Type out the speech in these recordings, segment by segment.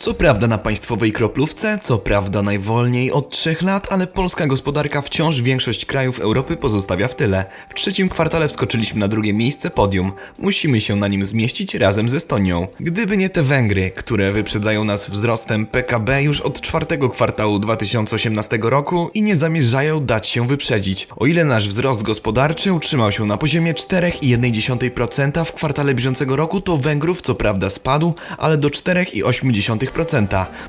Co prawda na państwowej kroplówce, co prawda najwolniej od 3 lat, ale polska gospodarka wciąż większość krajów Europy pozostawia w tyle. W trzecim kwartale wskoczyliśmy na drugie miejsce podium. Musimy się na nim zmieścić razem z Estonią. Gdyby nie te Węgry, które wyprzedzają nas wzrostem PKB już od czwartego kwartału 2018 roku i nie zamierzają dać się wyprzedzić. O ile nasz wzrost gospodarczy utrzymał się na poziomie 4,1% w kwartale bieżącego roku, to Węgrów co prawda spadł, ale do 4,8%,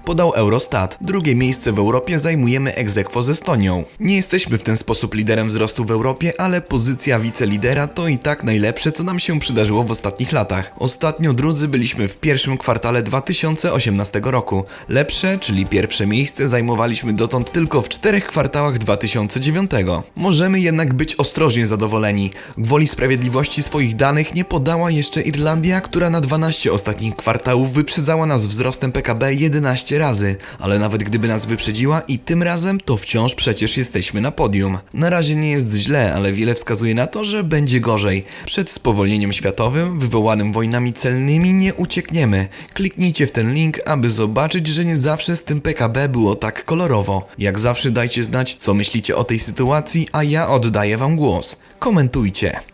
podał Eurostat. Drugie miejsce w Europie zajmujemy ex z Estonią. Nie jesteśmy w ten sposób liderem wzrostu w Europie, ale pozycja wicelidera to i tak najlepsze, co nam się przydarzyło w ostatnich latach. Ostatnio drudzy byliśmy w pierwszym kwartale 2018 roku. Lepsze, czyli pierwsze miejsce zajmowaliśmy dotąd tylko w czterech kwartałach 2009. Możemy jednak być ostrożnie zadowoleni. Gwoli sprawiedliwości swoich danych nie podała jeszcze Irlandia, która na 12 ostatnich kwartałów wyprzedzała nas wzrostem PKB 11 razy, ale nawet gdyby nas wyprzedziła i tym razem, to wciąż przecież jesteśmy na podium. Na razie nie jest źle, ale wiele wskazuje na to, że będzie gorzej. Przed spowolnieniem światowym, wywołanym wojnami celnymi, nie uciekniemy. Kliknijcie w ten link, aby zobaczyć, że nie zawsze z tym PKB było tak kolorowo. Jak zawsze dajcie znać, co myślicie o tej sytuacji, a ja oddaję wam głos. Komentujcie.